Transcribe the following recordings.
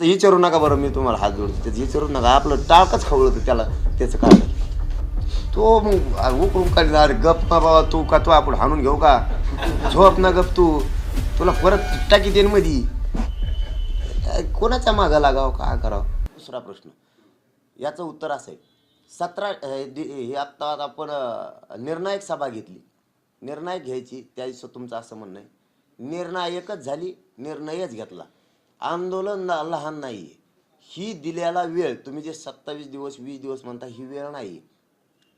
विचारू नका बरं मी तुम्हाला हात जोडतो. त्याचं विचारू नका. आपलं टाळकच खवळतं त्याला त्याचं काय? तो मग उकळून काढली. अरे गप ना बाबा तू का तू आपण हाणून घेऊ का? झोप ना गप तू. तुला परत टाकी देईन मधी. कोणाच्या मागं लागावं? का करावं? दुसरा प्रश्न. याचं उत्तर असं आहे. सतरा हे हे आत्ता आपण निर्णायक सभा घेतली. निर्णायक घ्यायची त्या दिवशी तुमचं असं म्हणणं आहे. निर्णायकच झाली निर्णयच घेतला. आंदोलन ना- लहान नाही. आहे ही दिलेला वेळ. तुम्ही जे सत्तावीस दिवस वीस दिवस म्हणता ही वेळ नाही.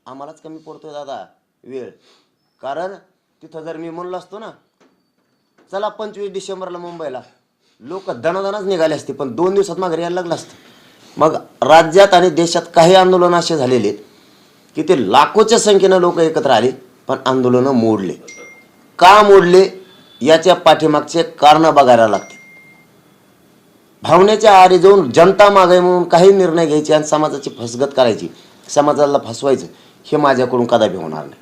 आम्हालाच कमी पडतोय दादा वेळ. कारण तिथं जर मी म्हणलो असतो ना चला पंचवीस डिसेंबरला मुंबईला. लोक दणादणाच निघाले असते पण दोन दिवसात माघारी यायला लागलं असतं. मग राज्यात आणि देशात काही आंदोलन असे झालेले आहेत की ते लाखोच्या संख्येनं लोक एकत्र आले पण आंदोलनं मोडले. का मोडले? याच्या पाठीमागचे कारणं बघायला लागते भावनेच्या आरे जाऊन जनता मागे म्हणून काही निर्णय घ्यायचे आणि समाजाची फसगत करायची. समाजाला फसवायचं हे माझ्याकडून कदापि होणार नाही.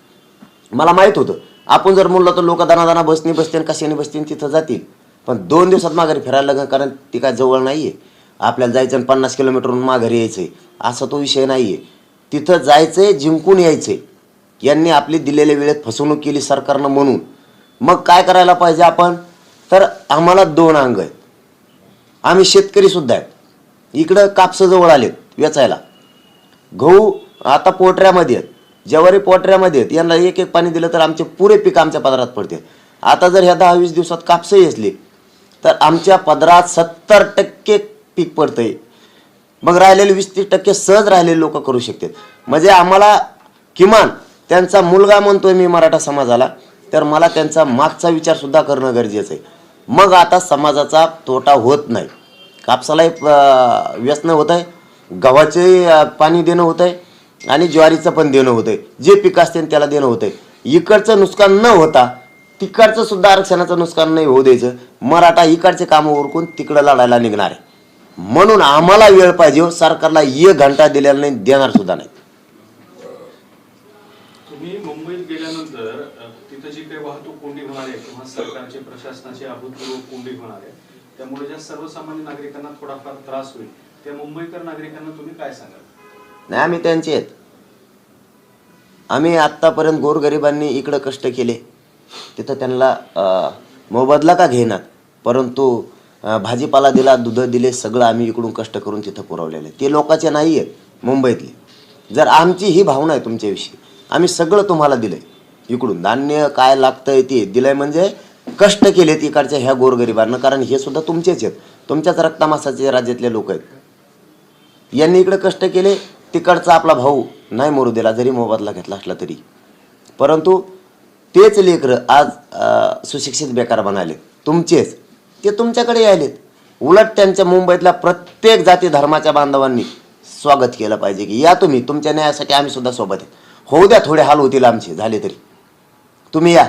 मला माहीत होतं आपण जर म्हणलं तर लोक दाना बसनी बसतील कशाने बसतील तिथं जातील. पण दोन दिवसात माघारी फिरायला लागेल कारण ती काय जवळ नाही आहे आपल्याला जायचं आणि पन्नास किलोमीटरहून माघारी यायचं आहे असा तो विषय नाही आहे तिथं जायचं आहे जिंकून यायचं आहे यांनी आपली दिलेल्या वेळेत फसवणूक केली सरकारनं म्हणून. मग काय करायला पाहिजे आपण? तर आम्हाला दोन अंग आहेत. आम्ही शेतकरी सुद्धा आहेत. इकडं कापसं जवळ आलेत वेचायला. गहू आता पोटऱ्यामध्ये आहेत. ज्वारी पोटऱ्यामध्ये आहेत. यांना एक एक पाणी दिलं तर आमचे पुरे पीक आमच्या पदरात पडते. आता जर ह्या दहा वीस दिवसात कापसही असली तर आमच्या पदरात सत्तर टक्के पीक पडतंय. मग राहिलेले वीस तीस टक्के सहज राहिलेले लोक करू शकतात. म्हणजे आम्हाला किमान त्यांचा मुलगा म्हणतोय मी मराठा समाजाला तर मला त्यांचा मागचा विचार सुद्धा करणं गरजेचं आहे. मग आता समाजाचा तोटा होत नाही. कापसालाही व्यसन होत आहे. गव्हाचे पाणी देणं होत आहे आणि ज्वारीचं पण देणं होतं आहे. जे पीक असते त्याला देणं होतं आहे. इकडचं नुकसान न होता तिकडचं सुद्धा आरक्षणाचं नुकसान नाही होऊ द्यायचं. मराठा इकडचे कामं उरकून तिकडं लढायला निघणार आहे. म्हणून आम्हाला वेळ पाहिजे हो. सरकारला एक घंटा दिलेला नाही देणार सुद्धा नाही. तुम्ही मुंबईत गेल्यानंतर तिथं जी काही वाहतूक कोंडी होणार आहे सरकारचे प्रशासनाचे अभूतपूर्व कोंडी होणार आहे त्यामुळे ज्या सर्वसामान्य नागरिकांना थोडाफार त्रास होईल त्या मुंबईकर नागरिकांना तुम्ही काय सांगाल? नाही आम्ही त्यांचे आहेत. आम्ही आत्तापर्यंत गोरगरिबांनी इकडं कष्ट केले. तिथं त्यांना मोबदला का घेणार परंतु भाजीपाला दिला दूध दिले सगळं आम्ही इकडून कष्ट करून तिथं पुरवलेलं. आहे ते लोकांचे नाही आहेत मुंबईतले. जर आमची ही भावना आहे तुमच्याविषयी आम्ही सगळं तुम्हाला दिलं आहे इकडून धान्य काय लागतंय ते दिलंय म्हणजे कष्ट केलेत इकडच्या ह्या गोरगरिबांना कारण हे सुद्धा तुमचेच आहेत. तुमच्याच रक्तामासाचे राज्यातले लोक आहेत. यांनी इकडे कष्ट केले तिकडचा आपला भाऊ नाही मरू दिला जरी मोबदला घेतला असला तरी. परंतु तेच लेकरं आज सुशिक्षित बेकार बनाले तुमचेच. ते तुमच्याकडे यायलेत. उलट त्यांच्या मुंबईतल्या प्रत्येक जाती धर्माच्या बांधवांनी स्वागत केलं पाहिजे की या तुम्ही तुमच्या न्यायासाठी आम्ही सुद्धा सोबत आहे होऊ द्या थोडे हाल होतील आमचे झाले तरी. तुम्ही या.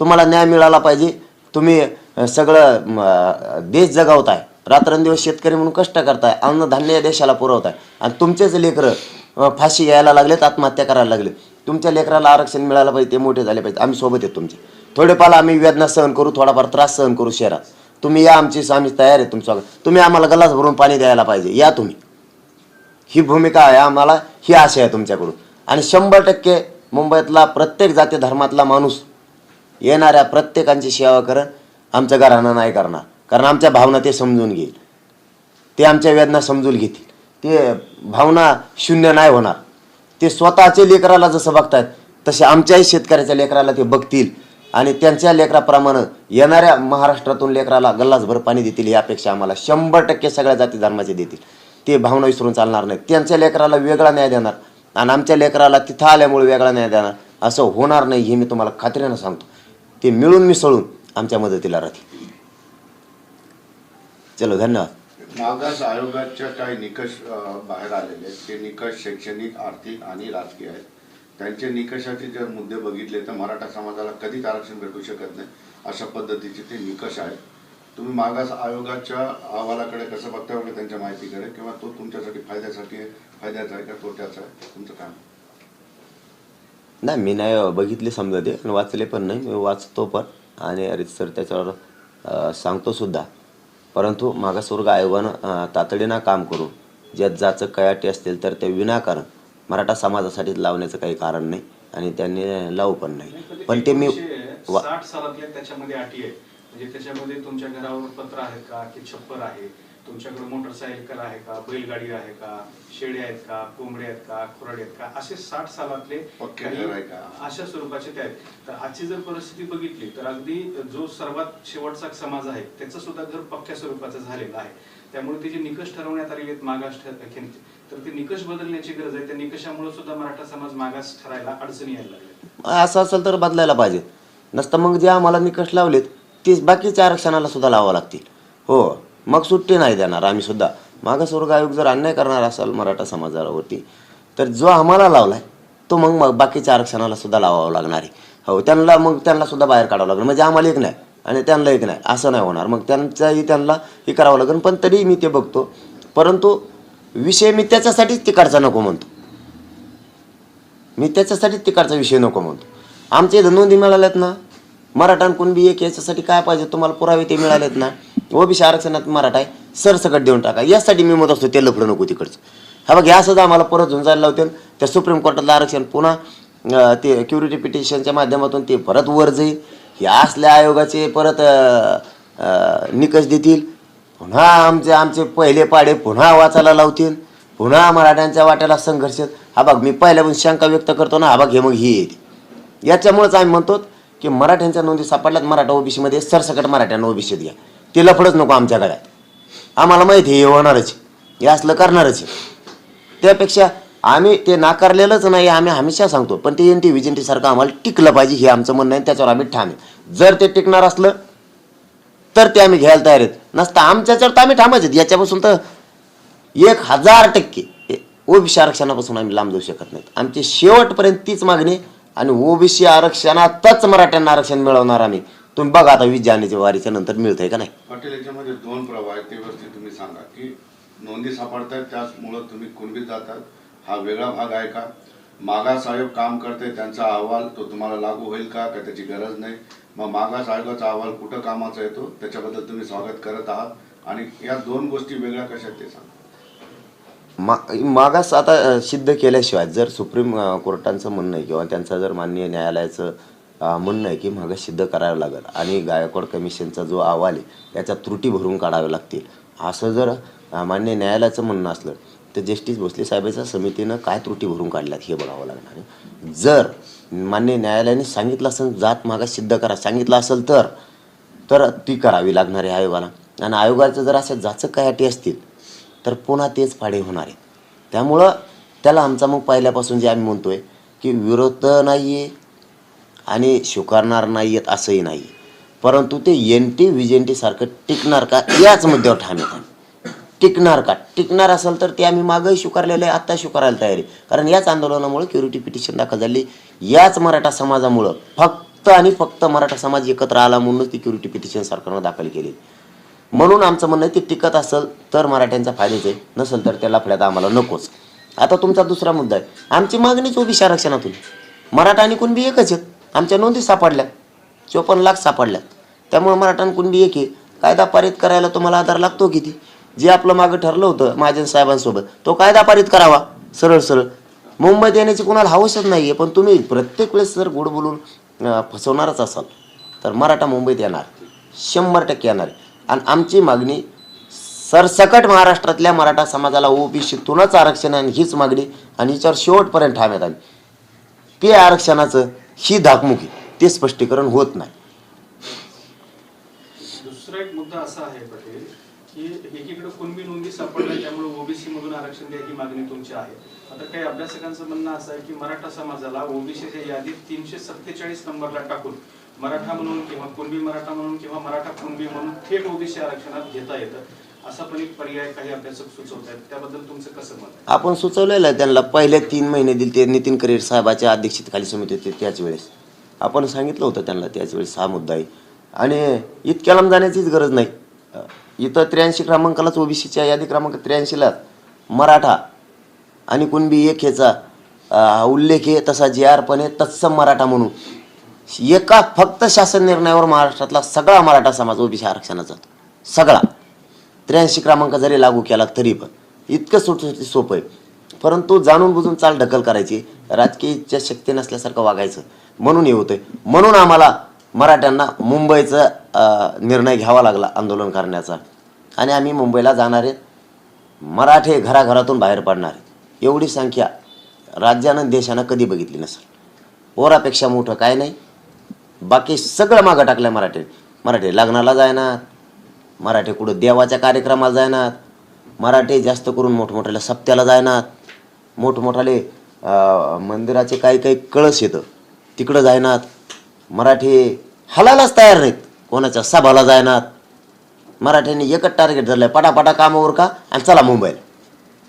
तुम्हाला न्याय मिळाला पाहिजे. तुम्ही सगळं देश जगावताय. रात्रंदिवस शेतकरी म्हणून कष्ट करताय. अन्नधान्य या देशाला पुरवताय. आणि तुमचेच लेकरं फाशी घ्यायला लागलेत आत्महत्या करायला लागले तुमच्या लेकराला आरक्षण मिळालं पाहिजे ते मोठे झाले पाहिजे. आम्ही सोबत आहेत तुमचे. थोडेफार आम्ही वेदना सहन करू थोडाफार त्रास सहन करू शहरात. तुम्ही या आमची आम्ही तयार आहे तुमचं तुम्ही आम्हाला गलास भरून पाणी द्यायला पाहिजे. या तुम्ही. ही भूमिका आहे आम्हाला ही आशा आहे तुमच्याकडून. आणि शंभर टक्के मुंबईतला प्रत्येक जाती धर्मातला माणूस येणाऱ्या प्रत्येकांची सेवा करण आमचं घराणं नाही करणार. कारण आमच्या भावना ते समजून घेईल. ते आमच्या वेदना समजून घेतील. ते भावना शून्य नाही होणार. ते स्वतःच्या लेकराला जसं बघतात तसे आमच्याही शेतकऱ्याच्या लेकराला ते बघतील. आणि त्यांच्या लेकराप्रमाणे येणाऱ्या महाराष्ट्रातून लेकराला गल्लासभर पाणी देतील ही अपेक्षा आम्हाला शंभर टक्के सगळ्या जाती धर्माचे देतील. ते भावना विसरून चालणार नाही त्यांच्या लेकराला वेगळा न्याय देणार. आणि आमच्या लेकराला तिथं आल्यामुळे वेगळा न्याय देणार. असं होणार नाही हे मी तुम्हाला खात्रीनं सांगतो. ते मिळून मिसळून आमच्या मदतीला राहतील. चलो धन्यवाद. मागास आयोगाच्या काही निकष बाहेर आलेले आहेत. ते निकष शैक्षणिक आर्थिक आणि राजकीय आहेत. त्यांचे निकषाचे जर मुद्दे बघितले तर मराठा समाजाला कधीच आरक्षण भेटू शकत नाही अशा पद्धतीचे ते निकष आहेत. तुम्ही मागास आयोगाच्या अहवालाकडे कसं बघता वगैरे त्यांच्या माहितीकडे? किंवा तो तुमच्यासाठी फायद्यासाठी आहे, फायद्याचा आहे का? तोट्याचा आहे? तुमचं काय नाही मी नाही बघितले समजा ते. आणि वाचले पण नाही. मी वाचतो पण. आणि सर त्याच्यावर सांगतो सुद्धा. परंतु मागासवर्ग आयोगानं तातडीनं काम करून ज्यात जाचं कयाटी असतील तर ते विनाकारण मराठा समाजासाठी लावण्याचं काही कारण नाही. आणि त्यांनी लावू पण नाही. पण ते मी वा- साठ सालातल्या त्याच्यामध्ये अटी आहे म्हणजे त्याच्यामध्ये तुमच्या घरावर पत्र आहेत का? की छप्पर आहे? तुमच्याकडे मोटरसायकल आहे का? बैलगाडी आहे का? शेळ्या आहेत का? कोंबड्या आहेत का? खुराडे आहेत का? असे साठ सालातले आहे? अशा स्वरूपाचे ते आहेत. तर आजची जर परिस्थिती बघितली तर अगदी जो सर्वात शेवटचा समाज आहे त्याचं सुद्धा घर पक्क्या स्वरूपाचं झालेलं आहे. त्यामुळे ते जे निकष ठरवण्यात आलेले आहेत मागास तर ते निकष बदलण्याची गरज आहे. त्या निकषामुळे सुद्धा मराठा समाज मागास ठरायला अडचणी यायला लागल्या. असं असेल तर बदलायला पाहिजे. नसतं मग जे आम्हाला निकष लावलेत ते बाकीच्या आरक्षणाला सुद्धा लावावं लागतील. हो मग सुट्टी नाही देणार आम्ही सुद्धा. मागासवर्ग आयोग जर अन्याय करणार असाल मराठा समाजावरती तर जो आम्हाला लावलाय तो मग मग बाकीच्या आरक्षणाला सुद्धा लावावं लागणार आहे. हो त्यांना मग त्यांना सुद्धा बाहेर काढावं लागणार म्हणजे आम्हाला एक नाही आणि त्यांना एक नाही असं नाही होणार. मग त्यांचाही त्यांना हे करावं लागेल. पण तरी मी ते बघतो. परंतु विषय मी त्याच्यासाठीच तिकडचा नको म्हणतो. मी त्याच्यासाठीच तिकडचा विषय नको म्हणतो. आमच्या इथं नोंदी मिळाल्यात ना? मराठा बी कुणबी एक याच्यासाठी काय पाहिजे तुम्हाला पुरावे ते मिळालेत ना? ओबीसी आरक्षणात मराठा आहे सरसकट देऊन टाका. यासाठी मी मत असतो ते लफडं नको तिकडचं. हा बघ हे असंच आम्हाला परत होऊन जायला लावते त्या सुप्रीम कोर्टातलं आरक्षण पुन्हा ते क्युरिटी पिटिशनच्या माध्यमातून ते परत वर जाईल. हे असल्या आयोगाचे परत निकष देतील. पुन्हा आमचे आमचे पहिले पाडे पुन्हा वाचायला लावतील. पुन्हा मराठ्यांच्या वाट्याला संघर्ष. हा बघ मी पहिल्यापासून शंका व्यक्त करतो ना हा बघ हे मग ही येते याच्यामुळेच आम्ही म्हणतो की मराठ्यांच्या नोंदी सापडल्यात. मराठा ओबीसीमध्ये सरसकट मराठ्यांना ओबीसीत घ्या ते लफडच नको आमच्या गळ्यात. आम्हाला माहिती आहे हे होणारच आहे. हे असलं करणारच आहे. त्यापेक्षा आम्ही ते नाकारलेलंच नाही आम्ही हमेशा सांगतो पण ते एन टी व्हिजन सारखं आम्हाला टिकलं पाहिजे हे आमचं म्हणणं आहे त्याच्यावर आम्ही ठाम जर ते टिकणार असलं तर ते आम्ही घ्यायला तयार आहेत. नसतं आमच्याच्यावर तर आम्ही ठामच आहेत. याच्यापासून तर एक हजार टक्के ओबीसी आरक्षणापासून आम्ही लांब जाऊ शकत नाहीत. आमची शेवटपर्यंत तीच मागणी आणि ओबीसी आरक्षणातच मराठ्यांना आरक्षण मिळवणार आम्ही. तुम्ही बघा आता वीस जानेच्या वारीच्या नंतर मिळतंय का नाही? पाटील याच्यामध्ये दोन प्रवाह आहेत ते व्यवस्थित तुम्ही सांगा की नोंदी सापडतात त्याचमुळं तुम्ही कुणबीत जातात. हा वेगळा भाग आहे का? मागास आयोग काम करते त्यांचा अहवाल तो तुम्हाला लागू होईल का? का त्याची गरज नाही? मग मागास आयोगाचा अहवाल कुठं कामाचा येतो? त्याच्याबद्दल तुम्ही स्वागत करत आहात. आणि या दोन गोष्टी वेगळ्या कशा ते सांगा. मा मागास आता सिद्ध केल्याशिवाय जर सुप्रीम कोर्टांचं म्हणणं आहे किंवा त्यांचं जर माननीय न्यायालयाचं म्हणणं आहे की मागास सिद्ध करावं लागेल आणि गायकवाड कमिशनचा जो अहवाल आहे त्याच्या त्रुटी भरून काढाव्या लागतील. असं जर मान्य न्यायालयाचं म्हणणं असलं तर जस्टिस भोसले साहेबाच्या समितीनं काय त्रुटी भरून काढल्यात हे बघावं लागणार आहे. जर मान्य न्यायालयाने सांगितलं असेल जात मागास सिद्ध करा सांगितलं असेल तर तर ती करावी लागणार आहे आयोगाला. आणि आयोगाचं जर अशा जाचक काय अटी असतील तर पुन्हा तेच फाडे होणार आहेत. त्यामुळं त्याला आमचा मग पहिल्यापासून जे आम्ही म्हणतोय की विरोध नाही आहे आणि स्वीकारणार नाही आहेत असंही नाही परंतु ते एन टी व्ही सारखं टिकणार का याच मुद्द्यावर ठाणे आम्ही. टिकणार का? टिकणार असेल तर ते आम्ही मागंही स्वीकारलेलं आहे आत्ता स्वीकारायला तयार आहे. कारण याच आंदोलनामुळे क्युरिटी पिटिशन दाखल झाली. याच मराठा समाजामुळं फक्त आणि फक्त मराठा समाज एकत्र आला म्हणूनच ती क्युरिटी पिटिशन सरकारनं दाखल केली. म्हणून आमचं म्हणणं आहे ते टिकत असेल तर मराठ्यांचा फायदेच आहे. नसेल तर त्याला फळ्यात आम्हाला नकोच. आता तुमचा दुसरा मुद्दा आहे. आमची मागणीच ओबीसी आरक्षणातून मराठा आणि कुणबी एकच आहेत आमच्या नोंदी सापडल्या. चोपन्न लाख सापडल्यात त्यामुळे मराठा आणि कुणबी एक आहे. कायदा पारित करायला तुम्हाला आधार लागतो किती? जे आपलं मागं ठरलं होतं महाजन साहेबांसोबत तो कायदा पारित करावा. सरळ सरळ. मुंबईत येण्याची कुणाला हवसच नाही आहे पण तुम्ही प्रत्येक वेळेस जर गोड बोलून फसवणारच असाल तर मराठा मुंबईत येणार. शंभर टक्के येणार आहे. आणि आमची मागणी सरसकट महाराष्ट्रातल्या मराठा समाजाला ओबीसीतूनच आरक्षण आहे आणि हीच मागणी आणि हिच्यावर शेवटपर्यंत ठाम आली. ते आरक्षणाचं ही धाकमुखी ते स्पष्टीकरण होत नाही. दुसरा एक मुद्दा असा आहे पटेल की एकीकडे कुणबी नोंदी सापडल्या त्यामुळे ओबीसी मधून आरक्षण द्या ही मागणी तुमची आहे. आता काही अभ्यासकांचं म्हणणं असं आहे की मराठा समाजाला ओबीसीच्या यादीत तीनशे सत्तेचाळीस नंबरला टाकून मराठा म्हणून किंवा कुणबी मराठा म्हणून किंवा मराठा कुणबी म्हणून थेट ओबीसी आरक्षणात घेता येतं असा पण एक पर्याय काही अभ्यासक सुचवत आहेत. त्याबद्दल तुमचं कसं मत आपण सुचवलेलं आहे त्यांना पहिले तीन महिने दिले ते नितीन करीर साहेबाच्या अध्यक्षतेखाली समिती होते त्याच वेळेस. आपण सांगितलं होतं त्यांना त्याच वेळेस हा मुद्दा आहे. आणि इतक्या लांब जाण्याचीच गरज नाही. इथं त्र्याऐंशी क्रमांकालाच ओबीसीच्या यादी क्रमांक त्र्याऐंशीला मराठा आणि कुणबी एक ह्याचा उल्लेख आहे तसा जे आर पण आहे तत्सम मराठा म्हणून. एका फक्त शासन निर्णयावर महाराष्ट्रातला सगळा मराठा समाज ओबीसी आरक्षणात जातो सगळा. त्र्याऐंशी क्रमांक जरी लागू केला तरी पण इतकं सुटसुटी सोपं आहे. परंतु जाणून बुजून चाल ढकल करायची राजकीय इच्छा शक्ती नसल्यासारखं वागायचं. म्हणून हे होतंय. म्हणून आम्हाला मराठ्यांना मुंबईचा निर्णय घ्यावा लागला आंदोलन करण्याचा. आणि आम्ही मुंबईला जाणार आहेत. मराठे घराघरातून बाहेर पडणार एवढी संख्या राज्यानं देशानं कधी बघितली नसेल. पोरापेक्षा मोठं काय नाही. बाकी सगळं मागं टाकलं मराठी मराठी लग्नाला जायनात. मराठी कुठं देवाच्या कार्यक्रमाला जायनात. मराठी जास्त करून मोठमोठ्याला सप्त्याला जायनात. मोठमोठाले मंदिराचे काही काही कळस येतं. तिकडं जायनात. मराठी हलायलाच तयार नाहीत. कोणाच्या सभाला जायनात. मराठ्यांनी एकच टार्गेट धरलंय पटापटा कामावर का? आणि चला मुंबईला.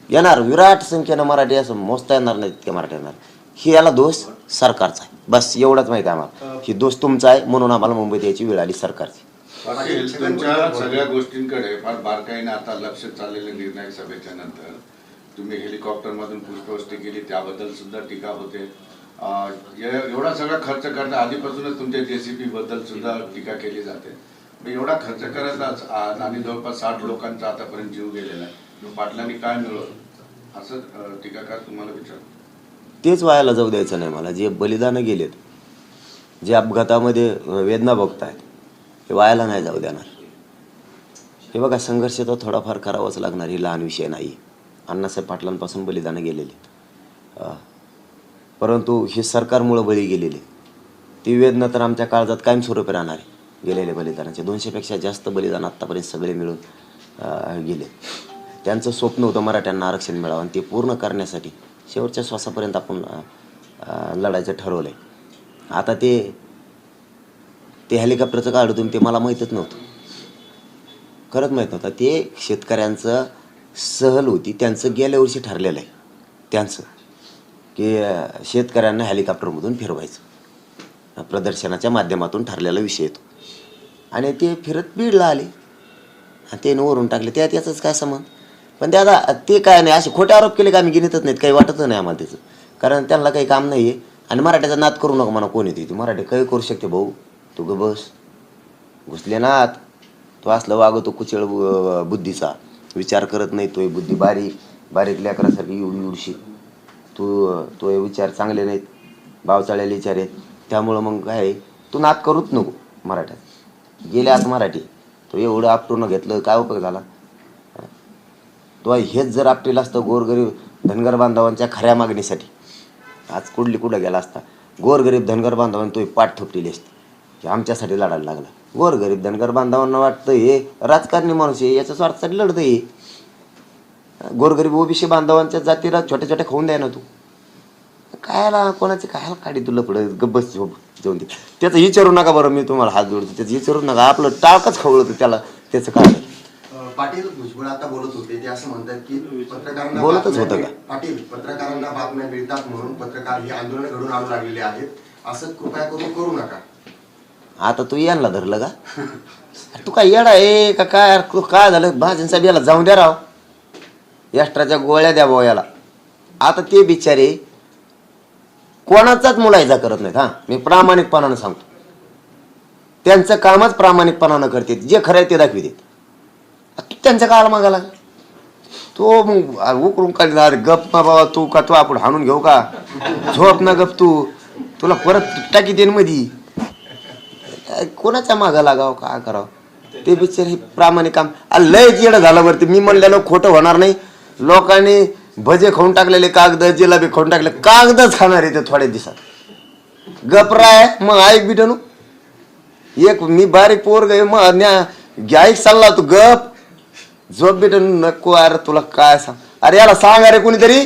येणार विराट संख्येनं मराठी असं मोजता येणार नाही तितक्या मराठी येणार ही याला दोष सरकारचा आहे. बस एवढंच माहिती आहे आम्हाला. ही दोष तुमचा आहे म्हणून आम्हाला मुंबईत यायची वेळ आली सरकारची. पाटील तुमच्या सगळ्या गोष्टींकडे फार बारकाईने आता लक्ष चाललेले निर्णायक सभेच्या नंतर. तुम्ही हेलिकॉप्टर मधून पुष्पवृष्टी केली त्याबद्दल सुद्धा टीका होते. एवढा सगळा खर्च करता आधीपासूनच तुमच्या जेसीबी बद्दल सुद्धा टीका केली जाते. मग एवढा खर्च करत आणि जवळपास साठ लोकांचा आतापर्यंत जीव गेलेला आहे. पाटलांनी काय मिळवलं? असं टीकाकार तुम्हाला विचार तेच वायाला जाऊ द्यायचं नाही मला. जे बलिदानं गेलेत जे अपघातामध्ये वेदना वेदना आहेत हे वायाला नाही जाऊ देणार. हे बघा संघर्ष तर थोडाफार करावाच लागणार ही लहान विषय नाही. अण्णासाहेब पाटलांपासून बलिदानं गेलेली. परंतु हे सरकारमुळं बळी गेलेले. ती वेदना तर आमच्या काळजात कायमस्वरूपी राहणार आहे गेलेले बलिदानाचे. दोनशेपेक्षा जास्त बलिदान आत्तापर्यंत सगळे मिळून गेले. त्यांचं स्वप्न होतं मराठ्यांना आरक्षण मिळावं आणि ते पूर्ण करण्यासाठी शेवटच्या श्वासापर्यंत आपण लढायचं ठरवलं आहे आता ते ते हेलिकॉप्टरचं काढू तुम्ही ते मला माहीतच नव्हतं. खरंच माहीत नव्हतं. ते शेतकऱ्यांचं सहल होती. त्यांचं गेल्या वर्षी ठरलेलं आहे. त्यांचं. की शेतकऱ्यांना हेलिकॉप्टरमधून फिरवायचं. प्रदर्शनाच्या माध्यमातून ठरलेला विषय येतो आणि ते फिरत बीडला आले. आणि ते वरून टाकले. त्यात याचंच काय संबंध? पण ते आता ते काय नाही असे खोटे आरोप केले का आम्ही गिनतच नाहीत काही वाटतच नाही आम्हाला त्याचं. कारण त्यांना काही काम नाही आहे आणि मराठ्याचा नाद करू नका म्हणा कोण येते तू मराठी काही करू शकते भाऊ. तू ग बस. घुसले नात तो असलं वागतो कुचळ बु- बुद्धीचा. विचार करत नाही तोय बुद्धी बारीक. बारीक लेकरासारखी एवढी एवढीशी. तू तो हे विचार चांगले नाहीत. बावचाळ्याला विचार आहेत. त्यामुळं मग काय? तू नात करूच नको मराठ्यात. गेले आज मराठी. तो एवढं आपटून घेतलं काय उपयोग झाला? तो हेच जर आपटेल असतं गोरगरीब धनगर बांधवांच्या खऱ्या मागणीसाठी. आज कुठली कुठं गेला असता गोरगरीब धनगर बांधवांनी तुम्ही पाठ थोपलेली असते. की आमच्यासाठी लढायला लागला. गोरगरीब धनगर बांधवांना वाटतं हे राजकारणी माणूस आहे याच्या स्वार्थासाठी लढतं हे. गोरगरीब ओबीसी बांधवांच्या जातीला छोट्या छोट्या खाऊन द्या ना तू कायला कोणाचे कायला काढी तुला पुढे गब्बस झोप जाऊन दे. त्याचं विचारू नका बरं मी तुम्हाला हात जोडतो. त्याचं विचारू नका. आपलं टाळकच खवळतं त्याला त्याचं काय? पाटील भुजबळ आता बोलत होते ते असं म्हणतात की पत्रकारांना बोलतच होतं का? पाटील पत्रकारांना बातम्या मिळतात म्हणून पत्रकार ही आंदोलन घडून आणू लागलेले आहेत. असं कृपया करून करू नका. आता तू यांना धरलं का? तू काय येडा आहे का काय? तू काय झालं? भाजन याला जाऊन द्या राव. एक्स्ट्राच्या गोळ्या द्या भाऊ याला. आता ते बिचारे कोणाचाच मुलायचा करत नाहीत हा. मी प्रामाणिकपणानं सांगतो. त्यांचं कामच प्रामाणिकपणानं करते जे खरं आहे ते दाखविते त्यांचा काळ काळाला मागाला तो मग अरे उकरून काढला अरे गप ना बाबा तू का तू आपण हाणून घेऊ का? झोप ना गप तू. तुला परत टाकी देईन मधी. काय कोणाच्या मागा लागावं काय करावं? ते पिक्चर हे प्रामाणिक काम. लय येडं झालं वरती मी म्हणलेलं खोटं होणार नाही. लोकांनी भजे खाऊन टाकलेले कागद जिलाबी खाऊन टाकले. कागदच खाणार आहे ते थोड्या दिवसात. गपराय मग ऐक बिटनू. एक मी बारीक पोर गे मग न्या ऐक चालला तू गप. झोप भेटून नको अरे तुला काय सांग? अरे याला सांग अरे कोणीतरी